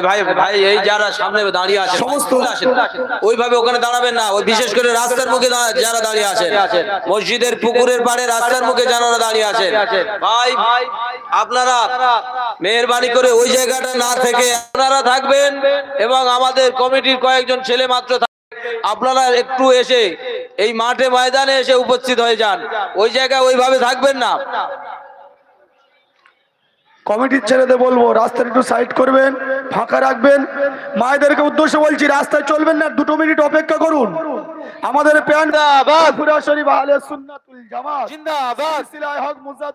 ভাই ভাই এই যারা সামনে দাঁড়িয়ে আছে সমস্ত- ওইভাবে ওখানে দাঁড়াবেন না। ওই বিশেষ করে রাস্তার মুখে যারা দাঁড়িয়ে আছে মসজিদের পুকুরের পাড়ে রাস্তার মুখে যারা দাঁড়িয়ে আছে ভাই আপনারা মেহরবানি করে ওই জায়গাটা না থেকে আপনারা থাকবেন এবং আমাদের কমিটির কয়েকজন ছেলে মাত্র থাকবে। আপনারা একটু এসে এই মাঠে ময়দানে এসে উপস্থিত হয়ে যান। ওই জায়গায় ওইভাবে থাকবেন না। কমিটির ছেলেদের বলব রাস্তার একটু সাইড করবেন ফাঁকা রাখবেন। মায়েদেরকে উদ্দেশ্যে বলছি রাস্তায় চলবেন না দুটো মিনিট অপেক্ষা করুন। আমাদের প্যান্ট। ফুরা শরীফ আহলে সুন্নাতুল জামাত। জিন্দাবাদ। সিলাই হক মুজাদ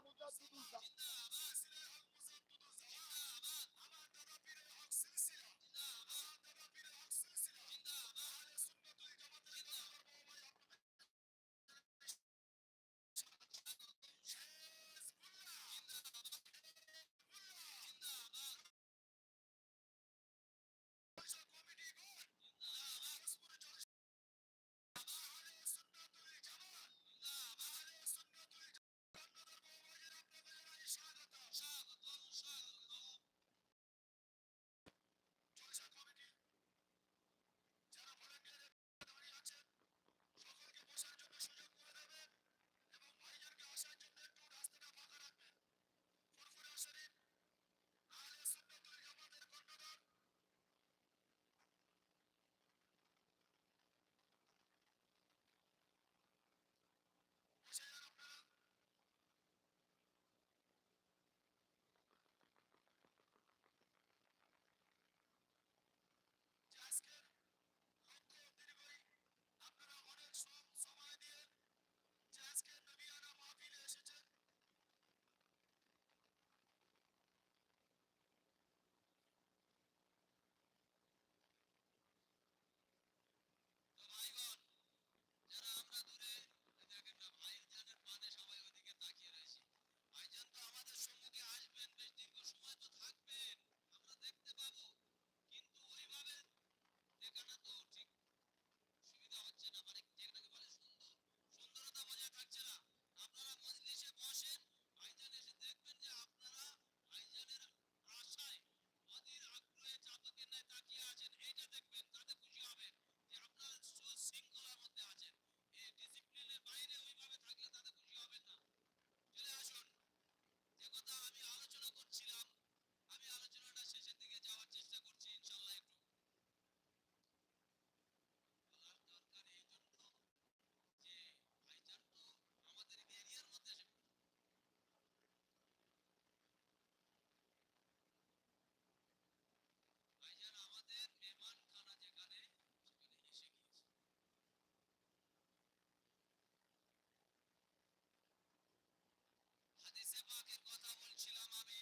কথা বলছিলাম আমি।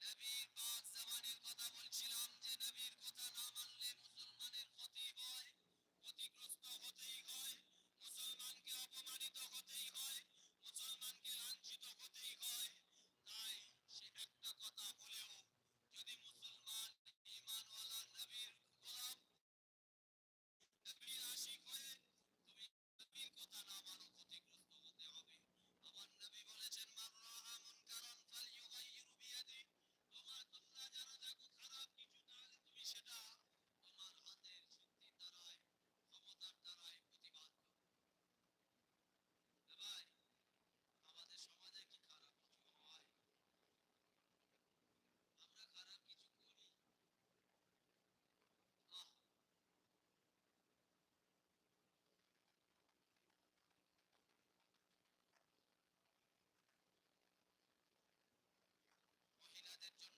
নবীর পাক জামানের কথা বলছিলাম যে নবী তাদের জন্য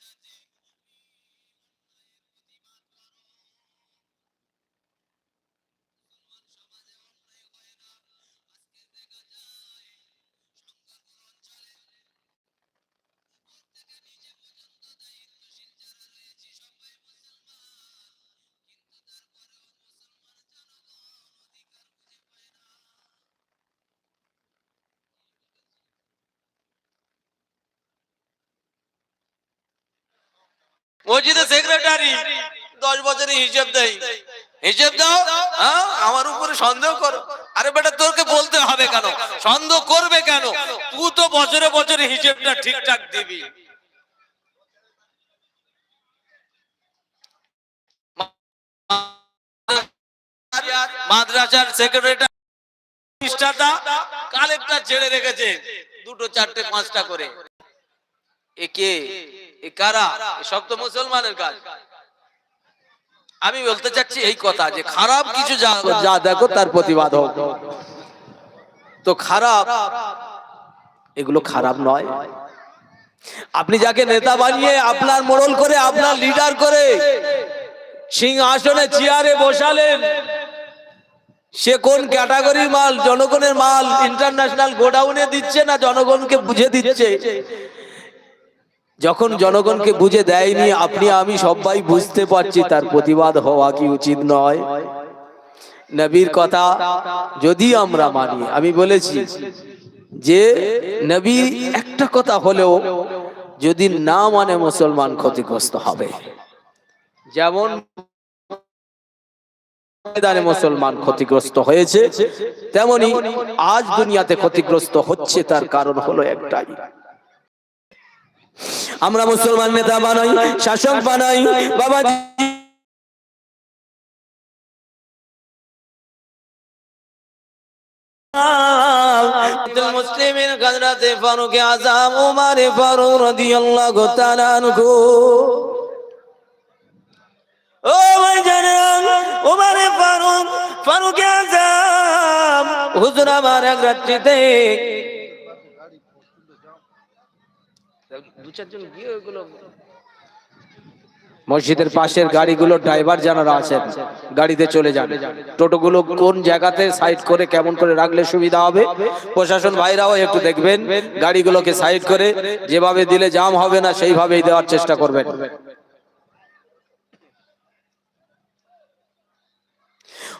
মসজিদের সেক্রেটারি দশ বছরের হিসেব দেয়। হিসেব দাও হ্যাঁ? আমার উপরে সন্দেহ করো। আরে বেটা তোকে বলতে হবে কেন? সন্দেহ করবে কেন? তুই তো বছরে বছরে হিসেবটা ঠিকঠাক দিবি। মাদ্রাসার সেক্রেটারি কালেক্টর ছেড়ে রেখেছে। দুটো, চারটে, পাঁচটা করে। এ কে? এ কারা? সব তো মুসলমানের কাজ। আমি বলতে চাচ্ছি এই কথা যে খারাপ কিছু যা দেখো তার প্রতিবাদ হোক। তো খারাপ এগুলো খারাপ নয়। আপনি যাকে নেতা বানিয়ে আপনার মোড়ল করে আপনার লিডার করে সিংহাসনে চেয়ারে বসালেন সে কোন ক্যাটাগরির মাল? জনগণের মাল? ইন্টারন্যাশনাল গোডাউনে দিচ্ছে না? জনগণকে বুঝে দিচ্ছে? যখন জনগণকে বুঝে দেয়নি আপনি আমি সবাই বুঝতে পারছি তার প্রতিবাদ হওয়া কি উচিত নয়। নবীর কথা যদি আমরা মানি আমি বলেছি যে নবী একটা কথা হলেও যদি না মানে মুসলমান ক্ষতিগ্রস্ত হবে। যেমন ময়দানে মুসলমান ক্ষতিগ্রস্ত হয়েছে তেমনি আজ দুনিয়াতে ক্ষতিগ্রস্ত হচ্ছে তার কারণ হলো একটাই। আমরা মুসলমান নেতা বানাই, শাসক বানাই, বাবা মুসলিমের হযরতে ফারুক আযম উমর ফারুক ও ভাই জানেন, উমরে ফারুক আযম, হুজুর আমার এক রাত্রিতে দু চারজন গিয়ে ওইগুলো মসজিদের পাশের গাড়িগুলো ড্রাইভার যারা আছেন, গাড়িতে চলে যান। টোটোগুলো কোন জায়গাতে সাইড করে কেমন করে রাখলে সুবিধা হবে? প্রশাসন ভাইরাও একটু দেখবেন, গাড়িগুলোকে সাইড করে যেভাবে দিলে জাম হবে না, সেইভাবেই দেওয়ার চেষ্টা করবেন।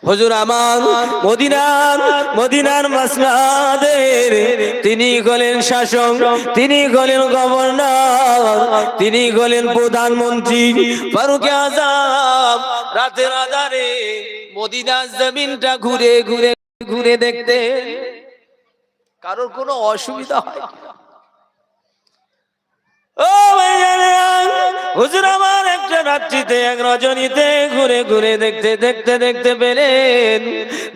হুজুর আমার মদিনার মদিনার মাসনাদের, তিনি হলেন শাসক, তিনি হলেন গভর্নর, তিনি হলেন প্রধানমন্ত্রী ফারুক আজম রাতের আধারে মদিনার জমিনটা ঘুরে ঘুরে ঘুরে দেখতে কারোর কোনো অসুবিধা হয়? ও হুজুর আমার রাত্রিতে এক রজনীতে ঘুরে ঘুরে দেখতে দেখতে দেখতে পেলেন।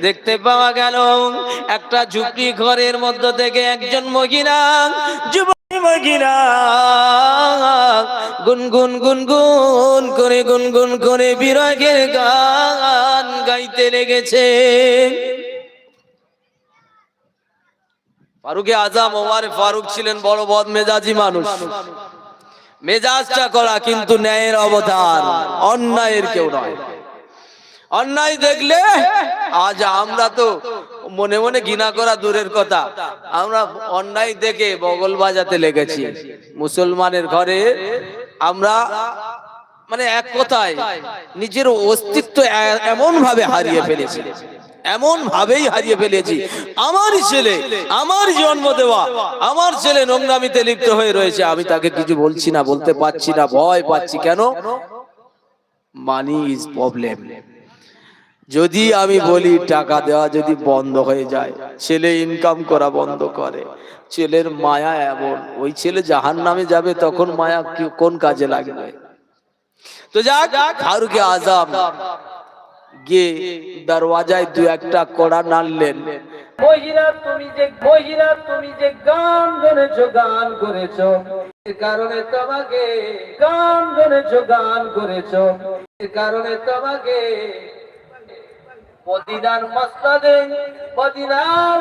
দেখতে পাওয়া গেল, একটা ঝুপড়ি ঘরের মধ্য থেকে একজন মহিলা, যুবতী মহিলা। গুনগুন গুনগুন করে গুনগুন করে বিরাগের গান গাইতে লেগেছে। ফারুকে আজম ওমর ফারুক ছিলেন বড় বদ মেজাজি মানুষ। মেজাজটা করা কিন্তু ন্যায়ের অবতার অন্যায়ের কেউ নয়। অন্যায় দেখলে, আজ আমরা তো মনে মনে ঘৃণা করা দূরের কথা। আমরা অন্যায় দেখে বগল বাজাতে লেগেছি। মুসলমানের ঘরে আমরা মানে এক কথায় নিজের অস্তিত্ব এমন ভাবে হারিয়ে ফেলেছি। এমন ভাবেই হারিয়ে ফেলেছি। আমার ছেলে আমার জন্ম দেওয়া, আমার ছেলে নোংরামিতে লিপ্ত হয়ে রয়েছে। আমি তাকে কিছু বলছি না, বলতে পারছি না, ভয় পাচ্ছি। কেন? মানি ইজ প্রবলেম যদি আমি বলি টাকা দেওয়া যদি বন্ধ হয়ে যায়, ছেলে ইনকাম করা বন্ধ করে। ছেলের মায়া এমন। ওই ছেলে জাহান নামে যাবে, তখন মায়া কোন কাজে লাগবে? তো যাক, ফারুকে আজম। গিয়ে দরওয়াজায় দু একটা কড়া নাড়লেন। মহিলা, তুমি যে মহিলা, তুমি যে গান কারণে তোমাকে গান কারণে তোমাকে মদিনার মদিনার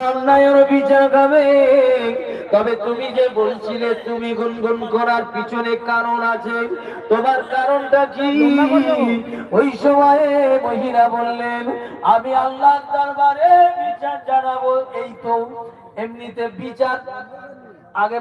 অন্যায়ের বিচার হবে। তবে তুমি যে বলছিলে তুমি গুনগুন করার পিছনে কারণ আছে। তোমার কারণটা কি? ওই সময়ে মহিলা বললেন আমি আল্লাহ দরবারে বিচার জানাব। এই তো এমনিতে বিচার আগে